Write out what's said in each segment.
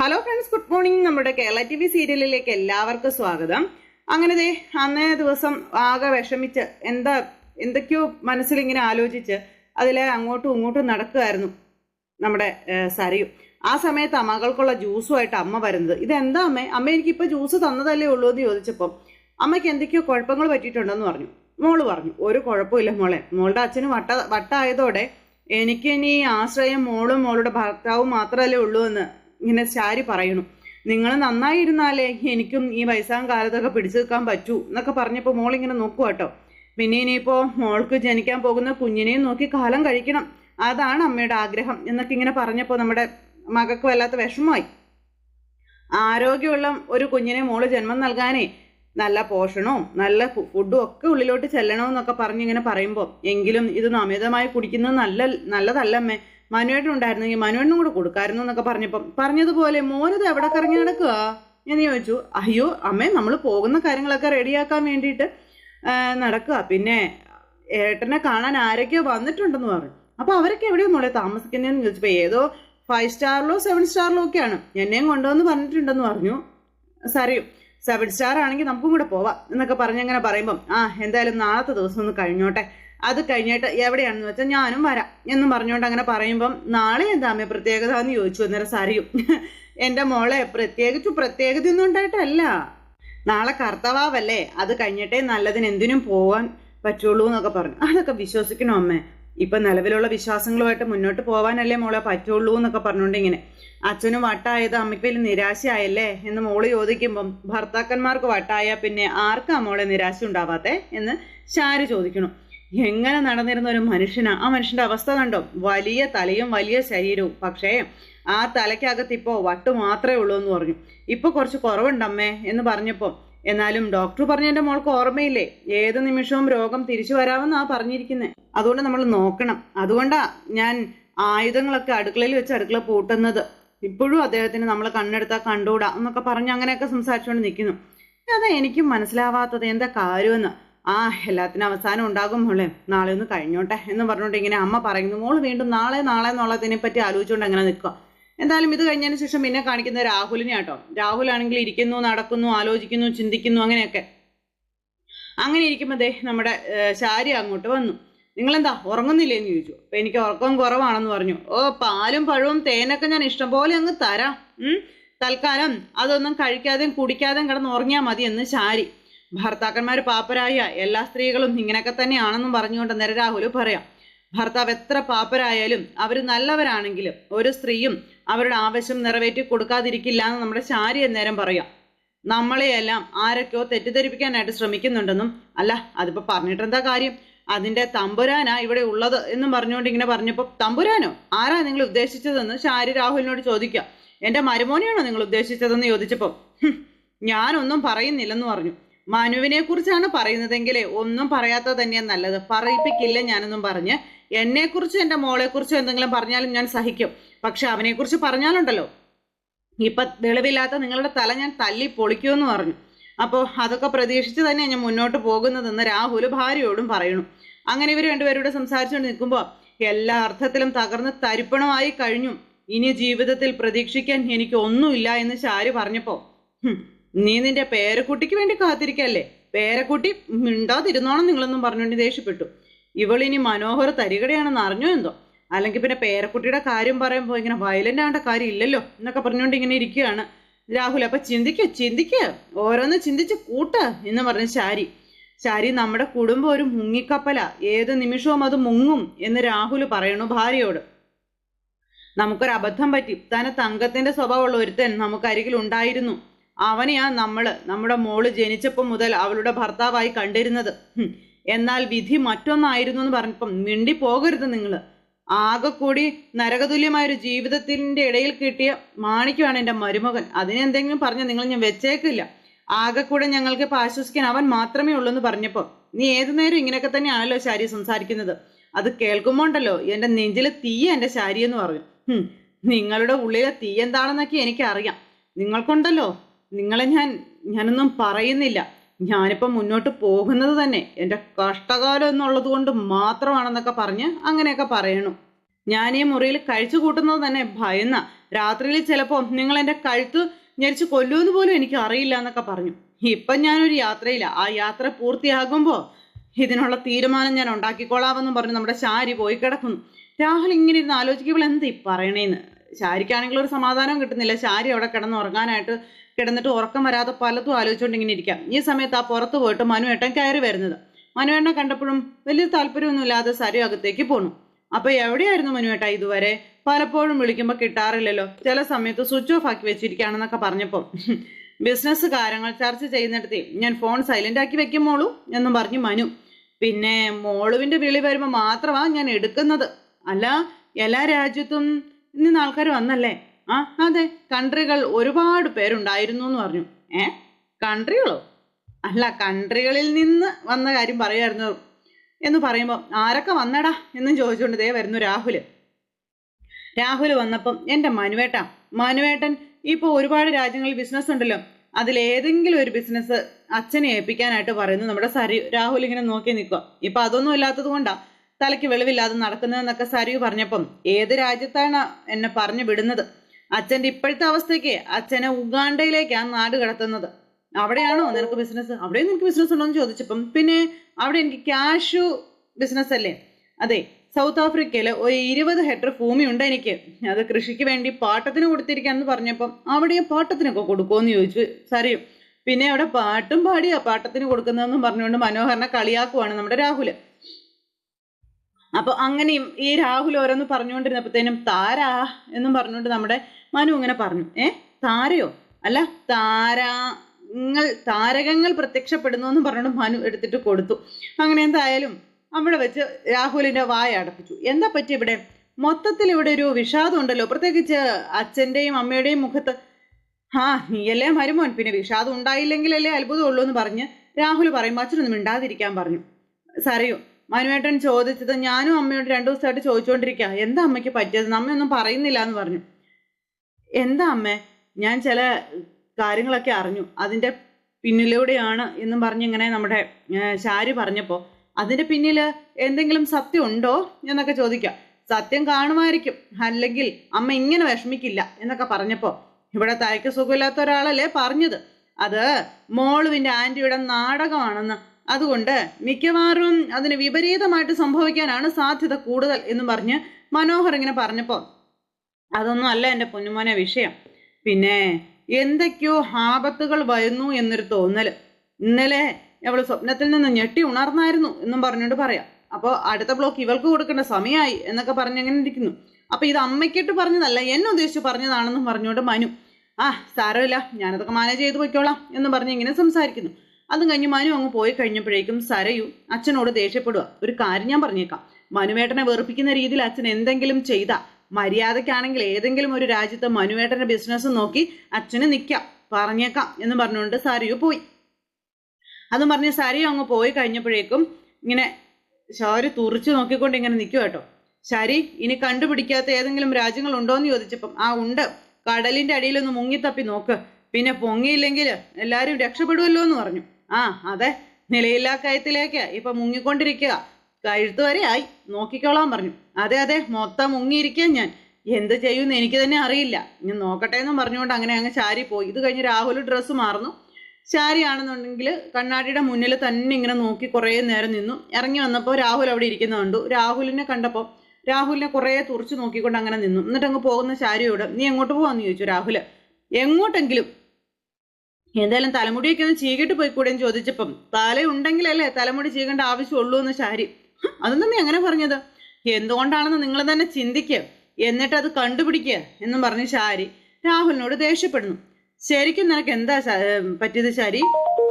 Hello friends good morning നമ്മുടെ Kerala T V സീരിയലിലേക്ക് എല്ലാവർക്കും സ്വാഗതം. അങ്ങനെ ദേ അന്നേ ദിവസം ആകെ വിഷമിച്ച് എന്താ എന്തൊക്കെയോ മനസ്സിലിങ്ങനെ ആലോചിച്ച് അതിൽ അങ്ങോട്ടും ഇങ്ങോട്ടും നടക്കുമായിരുന്നു നമ്മുടെ സരയു. ആ സമയത്ത് അമ്മകൾക്കുള്ള ജ്യൂസുമായിട്ട് അമ്മ വരുന്നത്. ഇതെന്താ അമ്മേ? അമ്മ എനിക്കിപ്പോൾ ജ്യൂസ് തന്നതല്ലേ ഉള്ളൂ എന്ന് ചോദിച്ചപ്പം അമ്മയ്ക്ക് എന്തൊക്കെയോ കുഴപ്പങ്ങൾ പറ്റിയിട്ടുണ്ടെന്ന് പറഞ്ഞു. മോൾ പറഞ്ഞു ഒരു കുഴപ്പമില്ല മോളെ. മോളുടെ അച്ഛന് വട്ട വട്ടായതോടെ എനിക്കിനി ആശ്രയം മോളും മോളുടെ ഭർത്താവും മാത്രമല്ലേ ഉള്ളൂ എന്ന് ഇങ്ങനെ ചാരി പറയണു നിങ്ങൾ നന്നായിരുന്നാലേ എനിക്കും ഈ വയസ്സാം കാലത്തൊക്കെ പിടിച്ചു നിൽക്കാൻ പറ്റൂ എന്നൊക്കെ പറഞ്ഞപ്പോൾ മോളിങ്ങനെ നോക്കുക കേട്ടോ പിന്നെ ഇനിയിപ്പോൾ മോൾക്ക് ജനിക്കാൻ പോകുന്ന കുഞ്ഞിനെയും നോക്കി കാലം കഴിക്കണം. അതാണ് അമ്മയുടെ ആഗ്രഹം എന്നൊക്കെ ഇങ്ങനെ പറഞ്ഞപ്പോൾ നമ്മുടെ മകൾക്ക് വല്ലാത്ത വിഷമമായി. ആരോഗ്യമുള്ള ഒരു കുഞ്ഞിനെ മോൾ ജന്മം നൽകാനേ നല്ല പോഷണവും നല്ല ഫുഡും ഒക്കെ ഉള്ളിലോട്ട് ചെല്ലണമെന്നൊക്കെ പറഞ്ഞ് ഇങ്ങനെ പറയുമ്പോൾ എങ്കിലും ഇത് അമിതമായി കുടിക്കുന്നത് നല്ല നല്ലതല്ലമ്മേ. മനുവേട്ടനുണ്ടായിരുന്നെങ്കിൽ മനുവേട്ടനും കൂടെ കൊടുക്കായിരുന്നു എന്നൊക്കെ പറഞ്ഞപ്പം പറഞ്ഞതുപോലെ മോനത് എവിടെ കറങ്ങി നടക്കുക ഞാൻ ചോദിച്ചു അയ്യോ അമ്മേ നമ്മൾ പോകുന്ന കാര്യങ്ങളൊക്കെ റെഡിയാക്കാൻ വേണ്ടിയിട്ട് നടക്കുക പിന്നെ ഏട്ടനെ കാണാൻ ആരൊക്കെയോ വന്നിട്ടുണ്ടെന്ന് പറഞ്ഞു. അപ്പോൾ അവരൊക്കെ എവിടെയാണ് മോളെ താമസിക്കുന്നതെന്ന് ചോദിച്ചപ്പോൾ ഏതോ ഫൈവ് സ്റ്റാറിലോ സെവൻ സ്റ്റാറിലോ ഒക്കെയാണ്. എന്നെയും കൊണ്ടുവന്ന് പറഞ്ഞിട്ടുണ്ടെന്ന് പറഞ്ഞു. സാറി സെവൻ സ്റ്റാർ ആണെങ്കിൽ നമുക്കും കൂടെ പോവാം എന്നൊക്കെ പറഞ്ഞ് അങ്ങനെ പറയുമ്പം ആ എന്തായാലും നാളത്തെ ദിവസം ഒന്ന് കഴിഞ്ഞോട്ടെ. അത് കഴിഞ്ഞിട്ട് എവിടെയാണെന്ന് വെച്ചാൽ ഞാനും വരാം എന്നും പറഞ്ഞുകൊണ്ട് അങ്ങനെ പറയുമ്പം നാളെ എന്താ അമ്മ പ്രത്യേകത? എന്ന് ചോദിച്ചു. അന്നേരം സാരിയും എന്റെ മോളെ പ്രത്യേകിച്ചു പ്രത്യേകത ഒന്നും ഉണ്ടായിട്ടല്ല. നാളെ കർത്തവാവല്ലേ. അത് കഴിഞ്ഞിട്ടേ നല്ലതിന് എന്തിനും പോവാൻ പറ്റുള്ളൂ എന്നൊക്കെ പറഞ്ഞു. അതൊക്കെ വിശ്വസിക്കണോ അമ്മേ. ഇപ്പൊ നിലവിലുള്ള വിശ്വാസങ്ങളുമായിട്ട് മുന്നോട്ട് പോവാനല്ലേ മോളെ പറ്റുള്ളൂ എന്നൊക്കെ പറഞ്ഞുകൊണ്ട് ഇങ്ങനെ. അച്ഛനും വട്ടായത് അമ്മയ്ക്ക് വലിയ നിരാശയായല്ലേ? എന്ന് മോൾ ചോദിക്കുമ്പം ഭർത്താക്കന്മാർക്ക് വട്ടായ പിന്നെ ആർക്കാ മോളെ നിരാശ ഉണ്ടാവാത്തേ? എന്ന് ഷാര് ചോദിക്കണം എങ്ങനെ നടന്നിരുന്ന ഒരു മനുഷ്യനാ? ആ മനുഷ്യന്റെ അവസ്ഥ കണ്ടോ? വലിയ തലയും വലിയ ശരീരവും. പക്ഷേ ആ തലയ്ക്കകത്ത് ഇപ്പോൾ വട്ട് മാത്രമേ ഉള്ളൂ എന്ന് പറഞ്ഞു. ഇപ്പൊ കുറച്ച് കുറവുണ്ടമ്മേ എന്ന് പറഞ്ഞപ്പോൾ എന്നാലും ഡോക്ടർ പറഞ്ഞ എന്റെ മോൾക്ക് ഓർമ്മയില്ലേ? ഏത് നിമിഷവും രോഗം തിരിച്ചു വരാമെന്നാ പറഞ്ഞിരിക്കുന്നത് അതുകൊണ്ട് നമ്മൾ നോക്കണം. അതുകൊണ്ടാ ഞാൻ ആയുധങ്ങളൊക്കെ അടുക്കളയിൽ വെച്ച് അടുക്കള പൂട്ടുന്നത്. ഇപ്പോഴും അദ്ദേഹത്തിന് നമ്മൾ കണ്ണെടുത്താൽ കണ്ടുകൂടാ എന്നൊക്കെ പറഞ്ഞ് അങ്ങനെയൊക്കെ സംസാരിച്ചുകൊണ്ട് നിൽക്കുന്നു അതാ എനിക്കും മനസ്സിലാവാത്തത്. എന്താ കാര്യമെന്ന്? ആ എല്ലാത്തിനും അവസാനം ഉണ്ടാകും മോളെ. നാളെ ഒന്ന് കഴിഞ്ഞോട്ടെ എന്ന് പറഞ്ഞുകൊണ്ട് ഇങ്ങനെ അമ്മ പറയുന്നു. മോൾ വീണ്ടും നാളെ നാളെ എന്നുള്ളതിനെ പറ്റി ആലോചിച്ചുകൊണ്ട് അങ്ങനെ നിൽക്കുക എന്തായാലും ഇത് കഴിഞ്ഞതിന് ശേഷം പിന്നെ കാണിക്കുന്ന രാഹുലിനെ കേട്ടോ രാഹുലാണെങ്കിൽ ഇരിക്കുന്നു നടക്കുന്നു ആലോചിക്കുന്നു ചിന്തിക്കുന്നു അങ്ങനെയൊക്കെ. അങ്ങനെ ഇരിക്കുമ്പോൾ ദേ നമ്മുടെ ശാരി അങ്ങോട്ട് വന്നു. നിങ്ങളെന്താ ഉറങ്ങുന്നില്ലേ എന്ന് ചോദിച്ചു. അപ്പൊ എനിക്ക് ഉറക്കം കുറവാണെന്ന് പറഞ്ഞു. ഓ പാലും പഴവും തേനൊക്കെ ഞാൻ ഇഷ്ടംപോലെ അങ്ങ് തരാം. തൽക്കാലം അതൊന്നും കഴിക്കാതെയും കുടിക്കാതെയും കിടന്ന് ഉറങ്ങിയാൽ മതി എന്ന് ശാരി. ഭർത്താക്കന്മാർ പാപ്പരായ എല്ലാ സ്ത്രീകളും ഇങ്ങനെയൊക്കെ തന്നെയാണെന്നും പറഞ്ഞുകൊണ്ട് നേരെ രാഹുൽ പറയാം. ഭർത്താവ് എത്ര പാപ്പരായാലും അവർ നല്ലവരാണെങ്കിലും ഒരു സ്ത്രീയും അവരുടെ ആവശ്യം നിറവേറ്റി കൊടുക്കാതിരിക്കില്ല എന്ന് നമ്മുടെ ശാരി നേരം പറയാം. നമ്മളെയെല്ലാം ആരൊക്കെയോ തെറ്റിദ്ധരിപ്പിക്കാനായിട്ട് ശ്രമിക്കുന്നുണ്ടെന്നും അല്ല അതിപ്പോ പറഞ്ഞിട്ട് എന്താ കാര്യം? അതിന്റെ തമ്പുരാനാ ഇവിടെ ഉള്ളത് എന്നും പറഞ്ഞുകൊണ്ട് ഇങ്ങനെ പറഞ്ഞപ്പോൾ തമ്പുരാനോ? ആരാ നിങ്ങൾ ഉദ്ദേശിച്ചതെന്ന് ശാരി രാഹുലിനോട് ചോദിക്കുക എന്റെ മരുമോനെയാണോ നിങ്ങൾ ഉദ്ദേശിച്ചതെന്ന് ചോദിച്ചപ്പോൾ "ഹും, ഞാനൊന്നും പറയുന്നില്ലെന്ന് പറഞ്ഞു. മനുവിനെ കുറിച്ചാണ് പറയുന്നതെങ്കിലേ ഒന്നും പറയാത്തത് തന്നെയാ നല്ലത്. പറയിപ്പിക്കില്ല ഞാനൊന്നും പറഞ്ഞ്. എന്നെക്കുറിച്ച് എന്റെ മോളെക്കുറിച്ചോ എന്തെങ്കിലും പറഞ്ഞാലും ഞാൻ സഹിക്കും. പക്ഷെ അവനെക്കുറിച്ച് പറഞ്ഞാലുണ്ടല്ലോ. ഇപ്പൊ തെളിവില്ലാത്ത നിങ്ങളുടെ തല ഞാൻ തല്ലി പൊളിക്കുമെന്ന് പറഞ്ഞു. അപ്പോൾ അതൊക്കെ പ്രതീക്ഷിച്ച് തന്നെ ഞാൻ മുന്നോട്ട് പോകുന്നതെന്ന് രാഹുൽ ഭാര്യയോടും പറയണു അങ്ങനെ ഇവർ രണ്ടുപേരോട് സംസാരിച്ചുകൊണ്ട് നിൽക്കുമ്പോൾ എല്ലാ അർത്ഥത്തിലും തകർന്ന് തരിപ്പണമായി കഴിഞ്ഞു. ഇനി ജീവിതത്തിൽ പ്രതീക്ഷിക്കാൻ എനിക്ക് ഒന്നുമില്ല എന്ന് ശാരി പറഞ്ഞപ്പോൾ. "ഹും, നീ നിന്റെ പേരക്കുട്ടിക്ക് വേണ്ടി കാത്തിരിക്കല്ലേ? പേരക്കുട്ടി മിണ്ടാതിരുന്നോണം നിങ്ങളൊന്നും പറഞ്ഞുകൊണ്ട് ദേഷ്യപ്പെട്ടു. ഇവളിനി മനോഹര തരികടയാണെന്ന് അറിഞ്ഞോ എന്തോ? അല്ലെങ്കിൽ പിന്നെ പേരക്കുട്ടിയുടെ കാര്യം പറയുമ്പോൾ ഇങ്ങനെ വയലന്റ് ആവേണ്ട കാര്യം ഇല്ലല്ലോ എന്നൊക്കെ പറഞ്ഞുകൊണ്ട് ഇങ്ങനെ ഇരിക്കുകയാണ്. രാഹുൽ അപ്പൊ ചിന്തിക്കുക ചിന്തിക്കുക ഓരോന്ന് ചിന്തിച്ച് കൂട്ട എന്ന് പറഞ്ഞ ശാരി. ശാരി നമ്മുടെ കുടുംബം ഒരു മുങ്ങിക്കപ്പല. ഏത് നിമിഷവും അത് മുങ്ങും എന്ന് രാഹുൽ പറയണു ഭാര്യയോട്. നമുക്കൊരു അബദ്ധം പറ്റി. തന്നെ തങ്കത്തിന്റെ സ്വഭാവമുള്ള ഒരുത്തൻ നമുക്ക് അരികിൽ ഉണ്ടായിരുന്നു. അവനെയാ നമ്മൾ നമ്മുടെ മോൾ ജനിച്ചപ്പോൾ മുതൽ അവളുടെ ഭർത്താവായി കണ്ടിരുന്നത്. എന്നാൽ വിധി മറ്റൊന്നായിരുന്നു എന്ന് പറഞ്ഞപ്പം മിണ്ടി പോകരുത് നിങ്ങൾ ആകെ കൂടി നരകതുല്യമായ ഒരു ജീവിതത്തിന്റെ ഇടയിൽ കിട്ടിയ മാണിക്കുവാണ് എന്റെ മരുമകൻ. അതിനെന്തെങ്കിലും പറഞ്ഞാൽ നിങ്ങൾ ഞാൻ വെച്ചേക്കില്ല. ആകെ കൂടെ ഞങ്ങൾക്ക് ആശ്വസിക്കാൻ അവൻ മാത്രമേ ഉള്ളൂ എന്ന് പറഞ്ഞപ്പോൾ നീ ഏതു നേരം ഇങ്ങനെയൊക്കെ തന്നെയാണല്ലോ ശാരി സംസാരിക്കുന്നത്? അത് കേൾക്കുമ്പോണ്ടല്ലോ എന്റെ നെഞ്ചിൽ തീയ എന്റെ ശാരി എന്ന് പറഞ്ഞു. നിങ്ങളുടെ ഉള്ളിലെ തീ എന്താണെന്നൊക്കെ എനിക്കറിയാം. നിങ്ങൾക്കുണ്ടല്ലോ? നിങ്ങളെ ഞാൻ ഞാനൊന്നും പറയുന്നില്ല. ഞാനിപ്പം മുന്നോട്ട് പോകുന്നത് തന്നെ എന്റെ കഷ്ടകാലം എന്നുള്ളത് കൊണ്ട് മാത്രമാണെന്നൊക്കെ പറഞ്ഞ് അങ്ങനെയൊക്കെ പറയണു. ഞാൻ ഈ മുറിയിൽ കഴിച്ചു കൂട്ടുന്നത് തന്നെ ഭയന്ന. രാത്രിയിൽ ചിലപ്പോൾ നിങ്ങൾ എന്റെ കഴുത്ത് ഞെരിച്ച് കൊല്ലുമെന്ന് പോലും എനിക്ക് അറിയില്ല എന്നൊക്കെ പറഞ്ഞു. ഇപ്പം ഞാനൊരു യാത്രയില്ല ആ യാത്ര പൂർത്തിയാകുമ്പോൾ ഇതിനുള്ള തീരുമാനം ഞാൻ ഉണ്ടാക്കിക്കോളാമെന്നും പറഞ്ഞ് നമ്മുടെ ശാരി പോയി കിടക്കുന്നു. രാഹുൽ ഇങ്ങനെ ഇരുന്ന് ആലോചിക്കുമ്പോൾ എന്ത് ഈ പറയണേന്ന്? ശാരിക്കാണെങ്കിൽ ഒരു സമാധാനം കിട്ടുന്നില്ല. ശാരി അവിടെ കിടന്ന് ഉറങ്ങാനായിട്ട് കിടന്നിട്ട് ഉറക്കം വരാതെ പലതും ആലോചിച്ചുകൊണ്ട് ഇങ്ങനെ ഇരിക്കാം. ഈ സമയത്ത് ആ പുറത്ത് പോയിട്ട് മനുവേട്ടൻ കയറി വരുന്നത്. മനുവേട്ടൻ കണ്ടപ്പോഴും വലിയ താല്പര്യമൊന്നുമില്ലാതെ സരി അകത്തേക്ക് പോണു. അപ്പൊ എവിടെയായിരുന്നു മനുവേട്ട ഇതുവരെ? പലപ്പോഴും വിളിക്കുമ്പോൾ കിട്ടാറില്ലല്ലോ. ചില സമയത്ത് സ്വിച്ച് ഓഫ് ആക്കി വെച്ചിരിക്കുകയാണെന്നൊക്കെ പറഞ്ഞപ്പോൾ ബിസിനസ് കാര്യങ്ങൾ ചർച്ച ചെയ്യുന്നിടത്തി ഞാൻ ഫോൺ സൈലന്റ് ആക്കി വെക്കും മോളു എന്നും പറഞ്ഞു മനു. പിന്നെ മോളുവിന്റെ വിളി വരുമ്പോൾ മാത്രമാണ് ഞാൻ എടുക്കുന്നത്. അല്ല എല്ലാ രാജ്യത്തും ഇന്ന് ആൾക്കാർ വന്നല്ലേ? ആ അതെ. കൺട്രികൾ ഒരുപാട് പേരുണ്ടായിരുന്നു എന്ന് പറഞ്ഞു. ഏ? കൺട്രികളോ? അല്ല കൺട്രികളിൽ നിന്ന് വന്ന കാര്യം പറയായിരുന്നു എന്ന് പറയുമ്പോൾ ആരൊക്കെ വന്നടാ? എന്നും ചോദിച്ചുകൊണ്ട് ദേ വരുന്നു രാഹുൽ രാഹുൽ വന്നപ്പം എന്റെ മനുവേട്ട മനുവേട്ടൻ ഇപ്പോൾ ഒരുപാട് രാജ്യങ്ങളിൽ ബിസിനസ് ഉണ്ടല്ലോ. അതിലേതെങ്കിലും ഒരു ബിസിനസ് അച്ഛനെ ഏൽപ്പിക്കാനായിട്ട് പറയുന്നു. നമ്മുടെ സരി രാഹുൽ ഇങ്ങനെ നോക്കി നിൽക്കുക ഇപ്പം അതൊന്നും ഇല്ലാത്തത് കൊണ്ടാ തലയ്ക്ക് വെളിവില്ലാതെ നടക്കുന്നതെന്നൊക്കെ സരി പറഞ്ഞപ്പം ഏത് രാജ്യത്താണ് എന്നെ പറഞ്ഞു വിടുന്നത്? അച്ഛന്റെ ഇപ്പോഴത്തെ അവസ്ഥയ്ക്ക് അച്ഛനെ ഉഗാണ്ടയിലേക്കാണ് നാട് കടത്തുന്നത്. അവിടെയാണോ നിനക്ക് ബിസിനസ് അവിടെ നിനക്ക് ബിസിനസ് ഉണ്ടോ എന്ന് ചോദിച്ചപ്പം പിന്നെ അവിടെ എനിക്ക് ക്യാഷു ബിസിനസ് അല്ലേ? അതെ സൗത്ത് ആഫ്രിക്കയിൽ ഒരു ഇരുപത് ഹെക്ടർ ഉണ്ട് എനിക്ക്. അത് കൃഷിക്ക് വേണ്ടി പാട്ടത്തിന് കൊടുത്തിരിക്കാന്ന് പറഞ്ഞപ്പം അവിടെയും പാട്ടത്തിനൊക്കെ കൊടുക്കുമെന്ന് ചോദിച്ചു സറിയും പിന്നെ അവിടെ പാട്ടും പാടിയാ പാട്ടത്തിന് കൊടുക്കുന്നതെന്നും പറഞ്ഞുകൊണ്ട് മനോഹരനെ കളിയാക്കുവാണ് നമ്മുടെ രാഹുൽ. അപ്പൊ അങ്ങനെയും ഈ രാഹുൽ ഓരോന്ന് പറഞ്ഞുകൊണ്ടിരുന്നപ്പോഴത്തേനും താരാ എന്നും പറഞ്ഞുകൊണ്ട് നമ്മുടെ മനു ഇങ്ങനെ പറഞ്ഞു. ഏ? താരയോ? അല്ല താരങ്ങൾ താരകങ്ങൾ പ്രത്യക്ഷപ്പെടുന്നു എന്ന് പറഞ്ഞുകൊണ്ട് മനു എടുത്തിട്ട് കൊടുത്തു. അങ്ങനെ എന്തായാലും അവിടെ വെച്ച് രാഹുലിന്റെ വായ അടപ്പിച്ചു. എന്താ പറ്റി ഇവിടെ? മൊത്തത്തിൽ ഇവിടെ ഒരു വിഷാദം ഉണ്ടല്ലോ. പ്രത്യേകിച്ച് അച്ഛന്റെയും അമ്മയുടെയും മുഖത്ത്. ആ നീയല്ലേ മരുമോൻ? പിന്നെ വിഷാദം ഉണ്ടായില്ലെങ്കിലല്ലേ അത്ഭുതമുള്ളൂ എന്ന് പറഞ്ഞ് രാഹുൽ പറയുമ്പോൾ അച്ഛനൊന്നും മിണ്ടാതിരിക്കാൻ പറഞ്ഞു. സറിയോ മനുവേട്ടൻ ചോദിച്ചത് ഞാനും അമ്മയോട് രണ്ടു ദിവസമായിട്ട് ചോദിച്ചുകൊണ്ടിരിക്കുക എന്താ അമ്മയ്ക്ക് പറ്റിയത്? അമ്മയൊന്നും പറയുന്നില്ല എന്ന് പറഞ്ഞു. എന്താ അമ്മേ? ഞാൻ ചില കാര്യങ്ങളൊക്കെ അറിഞ്ഞു. അതിന്റെ പിന്നിലൂടെയാണ് എന്നും പറഞ്ഞ് ഇങ്ങനെ നമ്മുടെ ശാരി പറഞ്ഞപ്പോൾ അതിന്റെ പിന്നിൽ എന്തെങ്കിലും സത്യം ഉണ്ടോ എന്നൊക്കെ ചോദിക്കാം. സത്യം കാണുമായിരിക്കും. അല്ലെങ്കിൽ അമ്മ ഇങ്ങനെ വിഷമിക്കില്ല എന്നൊക്കെ പറഞ്ഞപ്പോൾ ഇവിടെ തലയ്ക്ക് സുഖമില്ലാത്ത ഒരാളല്ലേ പറഞ്ഞത്? അത് മോളുവിന്റെ ആന്റിയുടെ നാടകമാണെന്ന് അതുകൊണ്ട് മിക്കവാറും അതിന് വിപരീതമായിട്ട് സംഭവിക്കാനാണ് സാധ്യത കൂടുതൽ എന്ന് പറഞ്ഞ് മനോഹർ ഇങ്ങനെ പറഞ്ഞപ്പോൾ അതൊന്നും അല്ല എന്റെ പൊന്നുമോനെ വിഷയം. പിന്നെ എന്തൊക്കെയോ ആപത്തുകൾ വരുന്നു എന്നൊരു തോന്നൽ ഇന്നലെ അവൾ സ്വപ്നത്തിൽ നിന്ന് ഞെട്ടി ഉണർന്നായിരുന്നു എന്നും പറഞ്ഞുകൊണ്ട് പറയാം. അപ്പോൾ അടുത്ത ബ്ലോക്ക് ഇവൾക്ക് കൊടുക്കേണ്ട സമയമായി എന്നൊക്കെ പറഞ്ഞ് അങ്ങനെ ഇരിക്കുന്നു. അപ്പൊ ഇത് അമ്മയ്ക്കിട്ട് പറഞ്ഞതല്ല എന്നെ ഉദ്ദേശിച്ച് പറഞ്ഞതാണെന്നും പറഞ്ഞുകൊണ്ട് മനു ആ സാരമില്ല ഞാനതൊക്കെ മാനേജ് ചെയ്ത് പൊയ്ക്കോളാം എന്ന് പറഞ്ഞ് ഇങ്ങനെ സംസാരിക്കുന്നു. അതും കഴിഞ്ഞ് മനു അങ്ങ് പോയി കഴിഞ്ഞപ്പോഴേക്കും സരയു അച്ഛനോട് ദേഷ്യപ്പെടുക ഒരു കാര്യം ഞാൻ പറഞ്ഞേക്കാം. മനുവേട്ടനെ വെറുപ്പിക്കുന്ന രീതിയിൽ അച്ഛൻ എന്തെങ്കിലും ചെയ്ത മര്യാദയ്ക്കാണെങ്കിൽ ഏതെങ്കിലും ഒരു രാജ്യത്തെ മനുവേട്ടന്റെ ബിസിനസ് നോക്കി അച്ഛന് നിൽക്കാം പറഞ്ഞേക്കാം എന്ന് പറഞ്ഞുകൊണ്ട് സരയു പോയി. അതും പറഞ്ഞ് സരയു അങ്ങ് പോയി കഴിഞ്ഞപ്പോഴേക്കും ഇങ്ങനെ ശാരി തുറിച്ച് നോക്കിക്കൊണ്ട് ഇങ്ങനെ നിൽക്കുക കേട്ടോ. ശരി ഇനി കണ്ടുപിടിക്കാത്ത ഏതെങ്കിലും രാജ്യങ്ങൾ ഉണ്ടോ എന്ന് ചോദിച്ചപ്പം ആ ഉണ്ട്. കടലിന്റെ അടിയിലൊന്ന് മുങ്ങിത്തപ്പി നോക്ക്. പിന്നെ പൊങ്ങിയില്ലെങ്കിൽ എല്ലാവരും രക്ഷപ്പെടുമല്ലോ എന്ന് പറഞ്ഞു. ആ അതെ. നിലയില്ലാ കയത്തിലേക്ക് ഇപ്പൊ മുങ്ങിക്കൊണ്ടിരിക്കുക. കഴുത്ത് വരെ ആയി നോക്കിക്കോളാൻ പറഞ്ഞു. അതെ അതെ മൊത്തം മുങ്ങിയിരിക്കാൻ ഞാൻ. എന്ത് ചെയ്യുമെന്ന് എനിക്ക് തന്നെ അറിയില്ല. ഞാൻ നോക്കട്ടെ എന്നും പറഞ്ഞുകൊണ്ട് അങ്ങനെ അങ്ങ് ശാരി പോയി ഇത് കഴിഞ്ഞ് രാഹുൽ ഡ്രസ്സ് മാറുന്നു. ശാരി ആണെന്നുണ്ടെങ്കിൽ കണ്ണാടിയുടെ മുന്നിൽ തന്നെ ഇങ്ങനെ നോക്കി കുറേ നേരം നിന്നു. ഇറങ്ങി വന്നപ്പോൾ രാഹുൽ അവിടെ ഇരിക്കുന്ന കണ്ടു. രാഹുലിനെ കണ്ടപ്പോൾ രാഹുലിനെ കുറേ തുറച്ചു നോക്കിക്കൊണ്ട് അങ്ങനെ നിന്നു. എന്നിട്ട് അങ്ങ് പോകുന്ന ശാരിയോട് നീ എങ്ങോട്ട് പോവാന്ന് ചോദിച്ചു രാഹുൽ എങ്ങോട്ടെങ്കിലും എന്തായാലും തലമുടിയൊക്കെ ഒന്ന് ചീകിട്ട് പോയിക്കൂടെന്ന് ചോദിച്ചപ്പം തലയുണ്ടെങ്കിലല്ലേ തലമുടി ചീകേണ്ട ആവശ്യമുള്ളൂ എന്ന് ശാരി. അതൊന്നും നീ അങ്ങനെ പറഞ്ഞത്? എന്തുകൊണ്ടാണെന്ന് നിങ്ങൾ തന്നെ ചിന്തിക്കുക എന്നിട്ട് അത് കണ്ടുപിടിക്കുക എന്നും പറഞ്ഞ് ശാരി രാഹുലിനോട് ദേഷ്യപ്പെടുന്നു. ശരിക്കും നിനക്ക് എന്താ പറ്റിയത് ശാരി?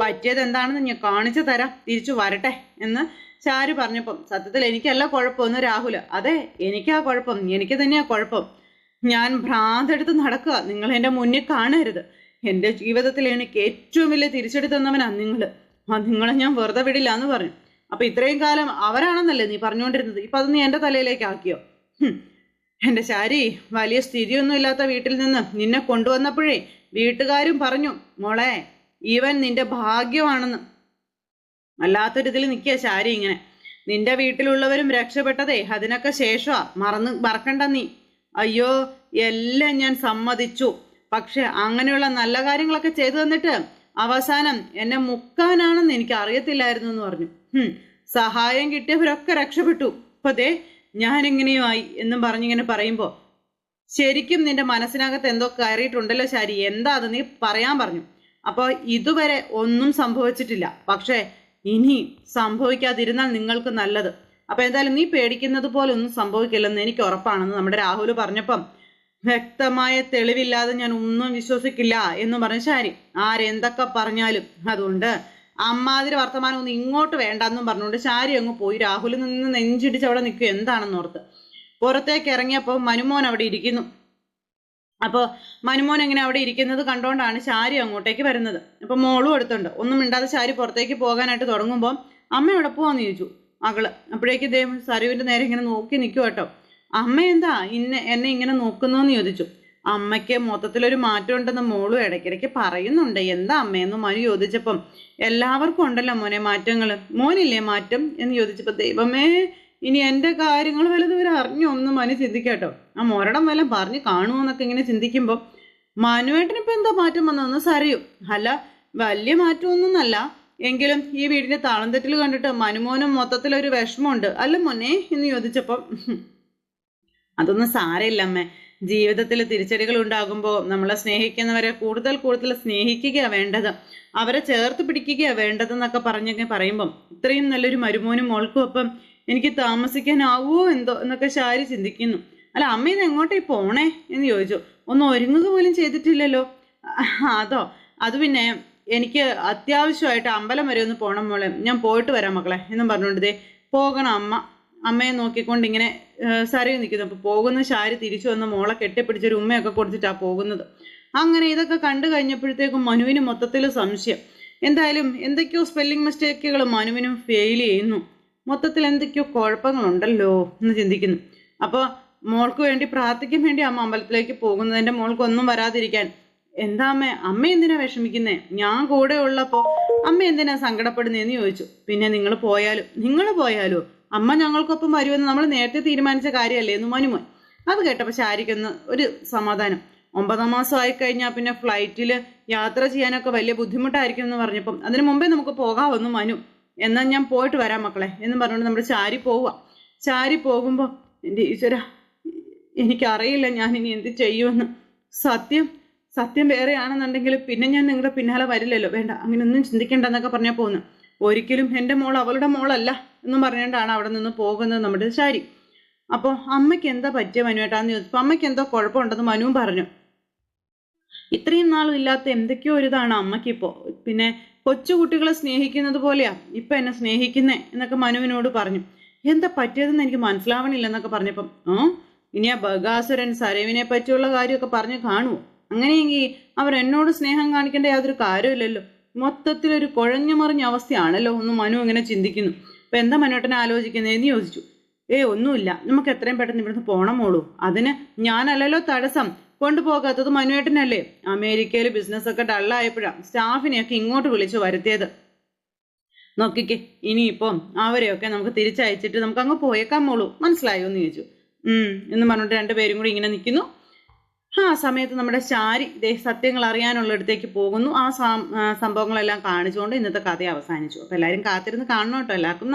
പറ്റിയത് എന്താണെന്ന് ഞാൻ കാണിച്ചു തരാം തിരിച്ചു വരട്ടെ എന്ന് ശാരി പറഞ്ഞപ്പം സത്യത്തിൽ എനിക്കല്ല കുഴപ്പമെന്ന് രാഹുൽ അതെ എനിക്കാ കുഴപ്പം എനിക്ക് തന്നെയാ കുഴപ്പം. ഞാൻ ഭ്രാന്തെടുത്ത് നടക്കുക നിങ്ങൾ എന്റെ മുന്നിൽ കാണരുത്. എന്റെ ജീവിതത്തിൽ എനിക്ക് ഏറ്റവും വലിയ തിരിച്ചടി നിങ്ങൾ ആ നിങ്ങളെ ഞാൻ വെറുതെ വിടില്ല എന്ന് പറഞ്ഞു. അപ്പൊ ഇത്രയും കാലം അവരാണെന്നല്ലേ നീ പറഞ്ഞുകൊണ്ടിരുന്നത്? ഇപ്പൊ അത് നീ എന്റെ തലയിലേക്ക് ആക്കിയോ. എന്റെ ശാരി വലിയ സ്ഥിതിയൊന്നും ഇല്ലാത്ത വീട്ടിൽ നിന്ന് നിന്നെ കൊണ്ടുവന്നപ്പോഴേ വീട്ടുകാരും പറഞ്ഞു മോളെ ഇവൻ നിന്റെ ഭാഗ്യമാണെന്ന്. അല്ലാത്തൊരിതിൽ നിൽക്കുക ശാരി ഇങ്ങനെ. നിന്റെ വീട്ടിലുള്ളവരും രക്ഷപ്പെട്ടതേ അതിനൊക്കെ ശേഷമാ മറന്ന് മറക്കണ്ട നീ. അയ്യോ എല്ലാം ഞാൻ സമ്മതിച്ചു. പക്ഷെ അങ്ങനെയുള്ള നല്ല കാര്യങ്ങളൊക്കെ ചെയ്തു തന്നിട്ട് അവസാനം എന്നെ മുക്കാനാണെന്ന് എനിക്ക് അറിയത്തില്ലായിരുന്നു എന്ന് പറഞ്ഞു. സഹായം കിട്ടിയവരൊക്കെ രക്ഷപ്പെട്ടു. അപ്പൊ ഞാൻ ഞാനിങ്ങനെയും ആയി എന്നും പറഞ്ഞിങ്ങനെ പറയുമ്പോ ശരിക്കും നിന്റെ മനസ്സിനകത്ത് എന്തോ കയറിയിട്ടുണ്ടല്ലോ ശരി. എന്താ അത്? നീ പറയാൻ പറഞ്ഞു. അപ്പോൾ ഇതുവരെ ഒന്നും സംഭവിച്ചിട്ടില്ല. പക്ഷേ ഇനി സംഭവിക്കാതിരുന്നാൽ നിങ്ങൾക്ക് നല്ലത്. അപ്പൊ എന്തായാലും നീ പേടിക്കുന്നത് പോലെ ഒന്നും സംഭവിക്കില്ലെന്ന് എനിക്ക് ഉറപ്പാണെന്ന് നമ്മുടെ രാഹുൽ പറഞ്ഞപ്പം വ്യക്തമായ തെളിവില്ലാതെ ഞാൻ ഒന്നും വിശ്വസിക്കില്ല എന്ന് പറഞ്ഞ ശാരി. ആരെന്തൊക്കെ പറഞ്ഞാലും അതുകൊണ്ട് അമ്മാതിരി വർത്തമാനം ഒന്നും ഇങ്ങോട്ട് വേണ്ടെന്നും പറഞ്ഞുകൊണ്ട് ശാരി അങ്ങ് പോയി. രാഹുലിൽ നിന്ന് നെഞ്ചിടിച്ച് അവിടെ നിൽക്കും എന്താണെന്ന് ഓർത്ത്. പുറത്തേക്ക് ഇറങ്ങിയപ്പോൾ മനുമോൻ അവിടെ ഇരിക്കുന്നു. അപ്പോൾ മനുമോൻ എങ്ങനെ അവിടെ ഇരിക്കുന്നത് കണ്ടുകൊണ്ടാണ് ശാരി അങ്ങോട്ടേക്ക് വരുന്നത്. അപ്പോൾ മോളും എടുത്തുണ്ട് ഒന്നും മിണ്ടാതെ ശാരി പുറത്തേക്ക് പോകാനായിട്ട് തുടങ്ങുമ്പോൾ അമ്മ എവിടെ പോവാന്ന് ചോദിച്ചു. മകൾ. അപ്പോഴേക്ക് ഇദ്ദേഹം സരുവിന്റെ നേരെ ഇങ്ങനെ നോക്കി നിൽക്കും കേട്ടോ അമ്മ എന്താ ഇന്ന എന്നെ ഇങ്ങനെ നോക്കുന്നോന്ന് ചോദിച്ചു. അമ്മയ്ക്ക് മൊത്തത്തിലൊരു മാറ്റം ഉണ്ടെന്ന് മോളും ഇടയ്ക്കിടയ്ക്ക് പറയുന്നുണ്ട്. എന്താ അമ്മയെന്ന് മനു ചോദിച്ചപ്പം എല്ലാവർക്കും ഉണ്ടല്ലോ മോനെ മാറ്റങ്ങൾ മോനില്ലേ മാറ്റം? എന്ന് ചോദിച്ചപ്പോൾ ദൈവമേ ഇനി എന്റെ കാര്യങ്ങൾ വല്ലതും ഇവർ അറിഞ്ഞോ? ഒന്ന് മനു ചിന്തിക്കാട്ടോ ആ മൊരടം വല്ലതും പറഞ്ഞു കാണുമോന്നൊക്കെ ഇങ്ങനെ ചിന്തിക്കുമ്പോൾ മനുവേട്ടനിപ്പോൾ എന്താ മാറ്റം വന്നതെന്ന് സറിയും അല്ല വലിയ മാറ്റമൊന്നുമല്ല. എങ്കിലും ഈ വീടിന്റെ താളം തെറ്റിൽ കണ്ടിട്ട് മനുമോനും മൊത്തത്തിലൊരു വിഷമമുണ്ട്. അല്ല മോനെ എന്ന് ചോദിച്ചപ്പം അതൊന്നും സാരമില്ല അമ്മേ. ജീവിതത്തിൽ തിരിച്ചടികൾ ഉണ്ടാകുമ്പോൾ നമ്മളെ സ്നേഹിക്കുന്നവരെ കൂടുതൽ കൂടുതൽ സ്നേഹിക്കുക വേണ്ടത് അവരെ ചേർത്ത് പിടിക്കുക വേണ്ടതെന്നൊക്കെ പറഞ്ഞൊക്കെ പറയുമ്പം ഇത്രയും നല്ലൊരു മരുമോനും മോൾക്കും ഒപ്പം എനിക്ക് താമസിക്കാനാവോ എന്തോ എന്നൊക്കെ ശാരി ചിന്തിക്കുന്നു. അല്ല അമ്മ ഇത് എങ്ങോട്ടേ പോണേ എന്ന് ചോദിച്ചു. ഒന്ന് ഒരുങ്ങുക പോലും ചെയ്തിട്ടില്ലല്ലോ. അതോ അത് പിന്നെ എനിക്ക് അത്യാവശ്യമായിട്ട് അമ്പലം വരെ ഒന്ന് പോകണം മോളെ. ഞാൻ പോയിട്ട് വരാം മക്കളെ എന്നും പറഞ്ഞുകൊണ്ട് ദേ. പോകണം അമ്മ. അമ്മയെ നോക്കിക്കൊണ്ട് ഇങ്ങനെ സരയിൽ നിൽക്കുന്നു അപ്പോൾ പോകുന്ന ശാരി തിരിച്ചു വന്ന് മോളെ കെട്ടിപ്പിടിച്ചൊരു ഉമ്മയൊക്കെ കൊടുത്തിട്ടാണ് പോകുന്നത്. അങ്ങനെ ഇതൊക്കെ കണ്ടു കഴിഞ്ഞപ്പോഴത്തേക്കും മനുവിന് മൊത്തത്തിൽ സംശയം. എന്തായാലും എന്തൊക്കെയോ സ്പെല്ലിംഗ് മിസ്റ്റേക്കുകൾ മനുവിനും ഫെയിൽ ചെയ്യുന്നു. മൊത്തത്തിൽ എന്തൊക്കെയോ കുഴപ്പങ്ങളുണ്ടല്ലോ എന്ന് ചിന്തിക്കുന്നു. അപ്പോൾ മോൾക്ക് വേണ്ടി പ്രാർത്ഥിക്കാൻ വേണ്ടി അമ്മ അമ്പലത്തിലേക്ക് പോകുന്നതിന്റെ മോൾക്ക് ഒന്നും വരാതിരിക്കാൻ എന്താ അമ്മ അമ്മ എന്തിനാ വിഷമിക്കുന്നേ? ഞാൻ കൂടെ ഉള്ളപ്പോൾ അമ്മ എന്തിനാ സങ്കടപ്പെടുന്നതെന്ന് ചോദിച്ചു. പിന്നെ നിങ്ങൾ പോയാലും നിങ്ങൾ പോയാലോ? അമ്മ ഞങ്ങൾക്കൊപ്പം വരുമെന്ന് നമ്മൾ നേരത്തെ തീരുമാനിച്ച കാര്യമല്ലേ എന്ന് മനുമോൻ അത് കേട്ടപ്പോൾ ശാരിക്കൊന്ന് ഒരു സമാധാനം. ഒമ്പതാം മാസം ആയി കഴിഞ്ഞാൽ പിന്നെ ഫ്ലൈറ്റിൽ യാത്ര ചെയ്യാനൊക്കെ വലിയ ബുദ്ധിമുട്ടായിരിക്കും എന്ന് പറഞ്ഞപ്പം അതിന് മുമ്പേ നമുക്ക് പോകാമെന്ന് മനു. എന്നാൽ ഞാൻ പോയിട്ട് വരാം മക്കളെ എന്ന് പറഞ്ഞുകൊണ്ട് നമ്മുടെ ചാരി പോവുക ചാരി പോകുമ്പോൾ എന്റെ ഈശ്വര എനിക്കറിയില്ല ഞാൻ ഇനി എന്ത് ചെയ്യുമെന്ന്. സത്യം സത്യം വേറെയാണെന്നുണ്ടെങ്കിൽ പിന്നെ ഞാൻ നിങ്ങളുടെ പിന്നാലെ വരില്ലല്ലോ. വേണ്ട അങ്ങനെയൊന്നും ചിന്തിക്കേണ്ടെന്നൊക്കെ പറഞ്ഞാൽ പോകുന്നു ഒരിക്കലും എന്റെ മോൾ അവളുടെ മോളല്ല എന്നും പറഞ്ഞുകൊണ്ടാണ് അവിടെ നിന്ന് പോകുന്നത് നമ്മുടെ ശാരി. അപ്പോൾ അമ്മയ്ക്ക് എന്താ പറ്റിയ മനുവേട്ടാന്ന് ചോദിച്ചപ്പോൾ അമ്മയ്ക്ക് എന്തോ കുഴപ്പമുണ്ടെന്ന് മനുവും പറഞ്ഞു. ഇത്രയും നാളും ഇല്ലാത്ത എന്തൊക്കെയോ ഒരിതാണ് അമ്മയ്ക്കിപ്പോൾ പിന്നെ കൊച്ചുകുട്ടികളെ സ്നേഹിക്കുന്നത് പോലെയാ ഇപ്പം എന്നെ സ്നേഹിക്കുന്നേ എന്നൊക്കെ മനുവിനോട് പറഞ്ഞു. എന്താ പറ്റിയതെന്ന് എനിക്ക് മനസ്സിലാവണില്ല എന്നൊക്കെ പറഞ്ഞപ്പം ആ ഇനി ആ ബഗാസുരൻ സരവിനെ പറ്റിയുള്ള കാര്യമൊക്കെ പറഞ്ഞു കാണുമോ അങ്ങനെയെങ്കിൽ അവർ എന്നോട് സ്നേഹം കാണിക്കേണ്ട യാതൊരു കാര്യമില്ലല്ലോ മൊത്തത്തിലൊരു കുഴഞ്ഞു മറിഞ്ഞ അവസ്ഥയാണല്ലോ ഒന്ന് മനു ഇങ്ങനെ ചിന്തിക്കുന്നു. അപ്പം എന്താ മനുവേട്ടനെ ആലോചിക്കുന്നതെന്ന് ചോദിച്ചു. ഏ ഒന്നുമില്ല. നമുക്ക് എത്രയും പെട്ടെന്ന് ഇവിടുന്ന് പോണം മോളൂ. അതിന് ഞാനല്ലല്ലോ തടസ്സം. കൊണ്ടുപോകാത്തത് മനുവേട്ടനല്ലേ. അമേരിക്കയിൽ ബിസിനസ് ഒക്കെ ഡള്ളായപ്പോഴാണ് സ്റ്റാഫിനെയൊക്കെ ഇങ്ങോട്ട് വിളിച്ചു വരുത്തിയത്. നോക്കിക്കേ ഇനിയിപ്പം അവരെയൊക്കെ നമുക്ക് തിരിച്ചയച്ചിട്ട് നമുക്ക് അങ്ങ് പോയേക്കാൻ മോളൂ. മനസ്സിലായോ? എന്ന് ചോദിച്ചു. ഉം എന്ന് പറഞ്ഞിട്ട് രണ്ടുപേരും കൂടി ഇങ്ങനെ നിൽക്കുന്നു. ആ സമയത്ത് നമ്മുടെ ശാരി ഇതേ സത്യങ്ങൾ അറിയാനുള്ളിടത്തേക്ക് പോകുന്നു. ആ സംഭവങ്ങളെല്ലാം കാണിച്ചുകൊണ്ട് ഇന്നത്തെ കഥ അവസാനിച്ചു. അപ്പോൾ എല്ലാവരും കാത്തിരുന്ന് കാണണം കേട്ടോ. എല്ലാവർക്കും